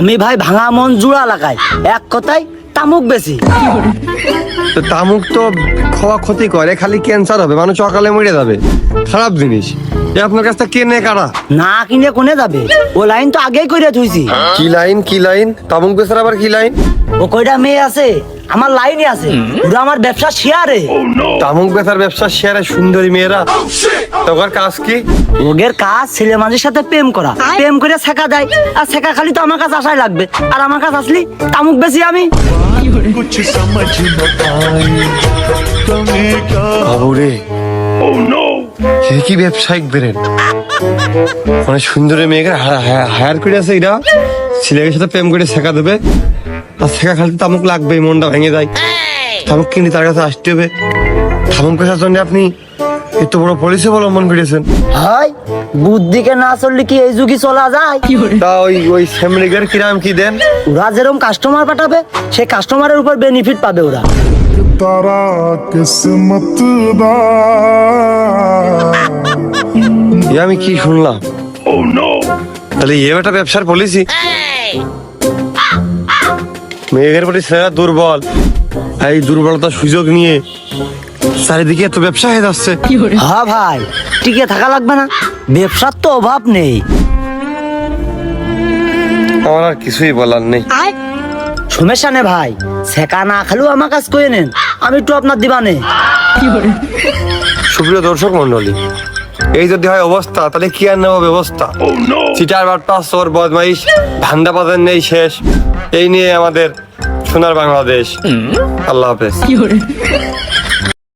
আমি ভাই ভাঙা মন জুড়া লাগাই। এক কথায় তামুক বেশি। তো তামুক তো খাওয়া ক্ষতি করে, খালি ক্যান্সার হবে, মানুষ সকালে মরে যাবে। খারাপ জিনিস। আপনার কাছ কাছটা কেনে কারা? না কিনে কোনে যাবে? ও লাইন তো আগেই কইরা থইছি। কি লাইন কি লাইন? তামুক বেচার আবার কি লাইন? ও কয়টা মেয়ে আছে? আমার লাইনে আছে। ওরা আমার ব্যবসা শেয়ারে। তামুক বেচার ব্যবসা শেয়ারে সুন্দরী মেয়েরা। তোকার কাজ কি? ওদের কাজ ছেলে মানুষের সাথে প্রেম করা। প্রেম করে শেখা দেয়। আর শেখা খালি তো আমার কাছে আসাই লাগবে। আর আমার কাছে আসলি তামুক বেশি আমি। বাবুরে। সে কি ব্যবসায়িক বেরেন মানে সুন্দরী মেয়েকে হায়ার করে আছে এরা। ছেলের সাথে প্রেম করে শেখা দেবে। আর শেখা খালি তামুক লাগবে মনটা ভেঙে যায়। তামুক কিনে তার কাছে আসতে হবে। পেশার জন্য আপনি এত বড় পলিসি অবলম্বন করেছেন। হয় বুদ্ধিকে না চললে কি এই যুগই চলা যায়? তা ওই ওই ফ্যামিলিগের কিরাম কি দেন? ওরা যেরকম কাস্টমার পাঠাবে সেই কাস্টমারের উপর বেনিফিট পাবে ওরা। তারা কিসমত আমি কি শুনলাম ও নো তাহলে এ বেটা ব্যবসার পলিসি মেঘের প্রতি সেরা দুর্বল এই দুর্বলতার সুযোগ নিয়ে চারিদিকে এত ব্যবসা হয়ে যাচ্ছে হ্যাঁ ভাই টিকে থাকা লাগবে না ব্যবসার তো অভাব নেই আমার আর কিছুই বলার নেই সমস্যা নে ভাই সেকা না খালেও আমার কাজ করে নেন আমি একটু আপনার দিবানে। সুপ্রিয় দর্শক মন্ডলী এই যদি হয় অবস্থা তাহলে কি আর নেব ব্যবস্থা? চিটার বার্তা চোর বদমাইশ ধান্দা বাজার নেই শেষ। এই নিয়ে আমাদের সোনার বাংলাদেশ। আল্লাহ হাফেজ।